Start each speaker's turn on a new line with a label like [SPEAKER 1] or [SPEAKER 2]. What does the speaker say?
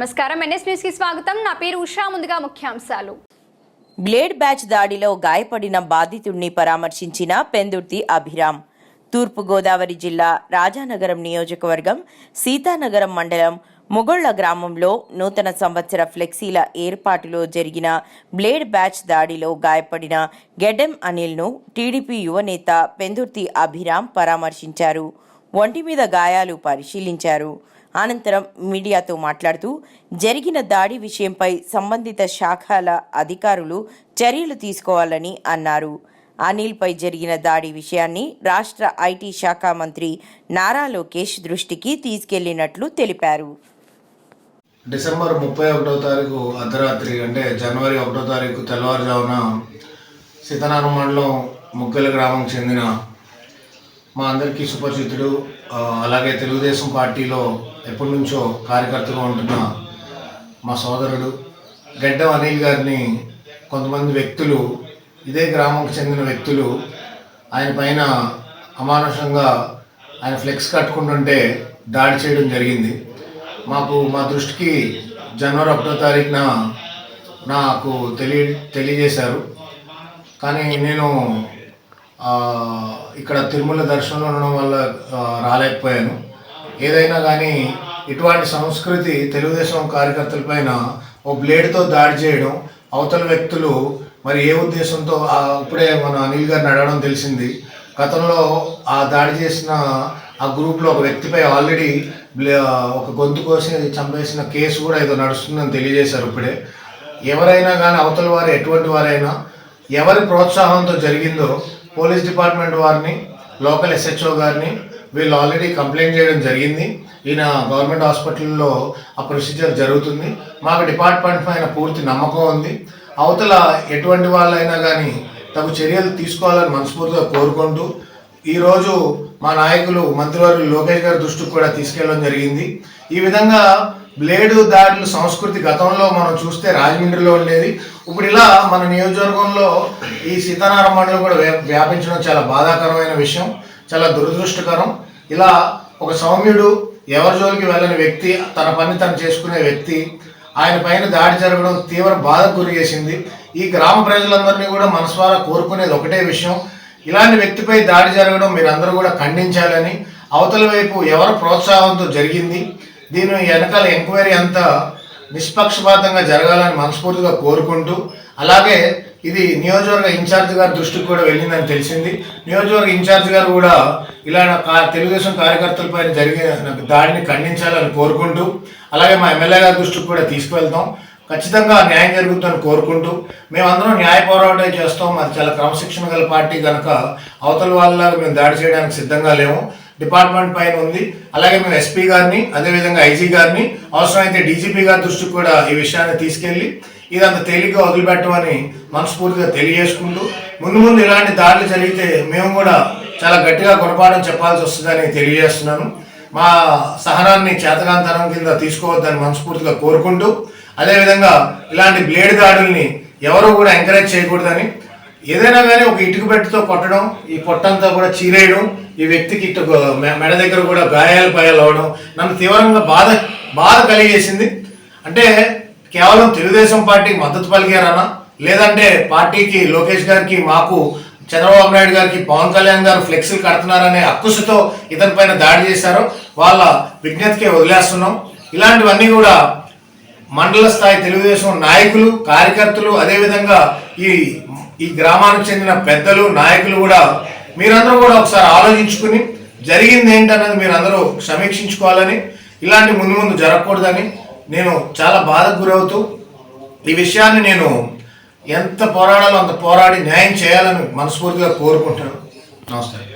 [SPEAKER 1] నమస్కారం. ఎన్ఎస్ న్యూస్కి స్వాగతం. నా పేరు ఉషా. ముందుగా ముఖ్యాంశాలు.
[SPEAKER 2] బ్లేడ్ బ్యాచ్ దాడిలో గాయపడిన బాధితుడిని పరామర్శించిన పెందుర్తి అభిరామ్. తూర్పుగోదావరి జిల్లా రాజానగరం నియోజకవర్గం సీతానగరం మండలం ముగొళ్ళ గ్రామంలో నూతన సంవత్సర ఫ్లెక్సీల ఏర్పాటులో జరిగిన బ్లేడ్ బ్యాచ్ దాడిలో గాయపడిన గెడ్డెం అనిల్ను టీడీపీ యువనేత పెందుర్తి అభిరామ్ పరామర్శించారు. ఒంటి మీద గాయాలు పరిశీలించారు. అనంతరం మీడియాతో మాట్లాడుతూ జరిగిన దాడి విషయంపై సంబంధిత శాఖల అధికారులు చర్యలు తీసుకోవాలని అన్నారు. అనిల్పై జరిగిన దాడి విషయాన్ని రాష్ట్ర ఐటీ శాఖ మంత్రి నారా లోకేష్ దృష్టికి తీసుకెళ్ళినట్లు తెలిపారు.
[SPEAKER 3] డిసెంబర్ ముప్పై ఒకటో తారీఖు అర్ధరాత్రి అంటే జనవరి ఒకటో తారీఖు తెల్లవారుజామున సీతారామ మండలం ముక్కల గ్రామం చెందిన మా అందరికీ సుపరిచితుడు అలాగే తెలుగుదేశం పార్టీలో ఎప్పటి నుంచో కార్యకర్తగా ఉంటున్న మా సోదరుడు గడ్డం అనిల్ గారిని కొంతమంది వ్యక్తులు ఇదే గ్రామంకి చెందిన వ్యక్తులు ఆయన పైన అమానుషంగా ఆయన ఫ్లెక్స్ కట్టుకుంటుంటే దాడి చేయడం జరిగింది. మాకు మా దృష్టికి జనవరి ఒకటో తారీఖున నాకు తెలియ తెలియజేశారు. కానీ నేను ఇక్కడ తిరుమల దర్శనంలో ఉండడం వల్ల రాలేకపోయాను. ఏదైనా కానీ ఇటువంటి సంస్కృతి తెలుగుదేశం కార్యకర్తలపైన ఓ బ్లేడ్తో దాడి చేయడం అవతల వ్యక్తులు మరి ఏ ఉద్దేశంతో ఆ, ఇప్పుడే మన అనిల్ గారిని అడగడం తెలిసింది. గతంలో ఆ దాడి చేసిన ఆ గ్రూప్లో ఒక వ్యక్తిపై ఆల్రెడీ ఒక గొంతు కోసి చంపేసిన కేసు కూడా ఏదో నడుస్తుందని తెలియజేశారు ఇప్పుడే. ఎవరైనా కానీ అవతల వారు ఎటువంటి వారైనా ఎవరి ప్రోత్సాహంతో జరిగిందో పోలీస్ డిపార్ట్మెంట్ వారిని లోకల్ ఎస్హెచ్ఓ గారిని వీళ్ళు ఆల్రెడీ కంప్లైంట్ చేయడం జరిగింది. ఈయన గవర్నమెంట్ హాస్పిటల్లో ఆ ప్రొసీజర్ జరుగుతుంది. మాకు డిపార్ట్మెంట్ పైన పూర్తి నమ్మకం ఉంది. అవతల ఎటువంటి వాళ్ళైనా కానీ తగు చర్యలు తీసుకోవాలని మనస్ఫూర్తిగా కోరుకుంటూ ఈరోజు మా నాయకులు మంత్రివర్యులు లోకేష్ గారి దృష్టికి కూడా తీసుకెళ్ళడం జరిగింది. ఈ విధంగా బ్లేడు దాడులు సంస్కృతి గతంలో మనం చూస్తే రాజమండ్రిలో ఉండేది. ఇప్పుడు ఇలా మన నియోజకవర్గంలో ఈ సీతారామ మండలం కూడా వ్యా- వ్యాపించడం చాలా బాధాకరమైన విషయం చాలా దురదృష్టకరం. ఇలా ఒక సౌమ్యుడు ఎవరి జోలికి వెళ్ళని వ్యక్తి తన పని తను చేసుకునే వ్యక్తి ఆయన పైన దాడి జరగడం తీవ్ర బాధకు గురి చేసింది. ఈ గ్రామ ప్రజలందరినీ కూడా మనస్వారా కోరుకునేది ఒకటే విషయం. ఇలాంటి వ్యక్తిపై దాడి జరగడం మీరందరూ కూడా ఖండించాలని అవతల వైపు ఎవరి ప్రోత్సాహంతో జరిగింది దీని వెనకాల ఎంక్వైరీ అంతా నిష్పక్షపాతంగా జరగాలని మనస్ఫూర్తిగా కోరుకుంటూ అలాగే ఇది నియోజకవర్గ ఇన్ఛార్జ్ గారి దృష్టికి కూడా వెళ్ళిందని తెలిసింది. నియోజకవర్గ ఇన్ఛార్జ్ గారు కూడా ఇలా తెలుగుదేశం కార్యకర్తలపై జరిగిన దాడిని ఖండించాలని కోరుకుంటూ అలాగే మా ఎమ్మెల్యే గారి దృష్టికి కూడా తీసుకువెళ్తాం. ఖచ్చితంగా న్యాయం జరుగుతుందని కోరుకుంటూ మేమందరం న్యాయ పోరాటం చేస్తాం. అది చాలా క్రమశిక్షణ గల పార్టీ కనుక అవతల వాళ్ళలాగా మేము దాడి చేయడానికి సిద్ధంగా లేము. డిపార్ట్మెంట్ పైన ఉంది. అలాగే మేము ఎస్పీ గారిని అదేవిధంగా ఐజీ గారిని అవసరమైతే డీజీపీ గారి దృష్టికి కూడా ఈ విషయాన్ని తీసుకెళ్ళి ఇదంతా తేలిగ్గా వదిలిపెట్టమని మనస్ఫూర్తిగా తెలియజేసుకుంటూ ముందు ముందు ఇలాంటి దాడులు జరిగితే మేము కూడా చాలా గట్టిగా గుణపాఠం చెప్పాల్సి వస్తుందని తెలియజేస్తున్నాను. మా సహనాన్ని చేతకాంతనం కింద తీసుకోవద్దని మనస్ఫూర్తిగా కోరుకుంటూ అదేవిధంగా ఇలాంటి బ్లేడ్ దాడుల్ని ఎవరు కూడా ఎంకరేజ్ చేయకూడదని ఏదైనా కానీ ఒక ఇటుక పెట్టుతో కొట్టడం ఈ పొట్టంతా కూడా చీరేయడం ఈ వ్యక్తికి ఇటు మెడ దగ్గర కూడా గాయాలు పాయాలు అవ్వడం నన్ను తీవ్రంగా బాధ బాధ కలిగేసింది. అంటే కేవలం తెలుగుదేశం పార్టీకి మద్దతు పలికారనా లేదంటే పార్టీకి లోకేష్ గారికి మాకు చంద్రబాబు నాయుడు గారికి పవన్ కళ్యాణ్ గారు ఫ్లెక్సీలు కడుతున్నారనే అక్కుసుతో ఇతని పైన దాడి చేశారో. వాళ్ళ విజ్ఞతకే వదిలేస్తున్నాం. ఇలాంటివన్నీ కూడా మండల స్థాయి తెలుగుదేశం నాయకులు కార్యకర్తలు అదేవిధంగా ఈ ఈ గ్రామానికి చెందిన పెద్దలు నాయకులు కూడా మీరందరూ కూడా ఒకసారి ఆలోచించుకుని జరిగింది ఏంటన్నది మీరందరూ సమీక్షించుకోవాలని ఇలాంటి ముందు ముందు జరగకూడదని నేను చాలా బాధకు గురవుతూ ఈ విషయాన్ని నేను ఎంత పోరాడాలో అంత పోరాడి న్యాయం చేయాలని మనస్ఫూర్తిగా కోరుకుంటాను నమస్కారం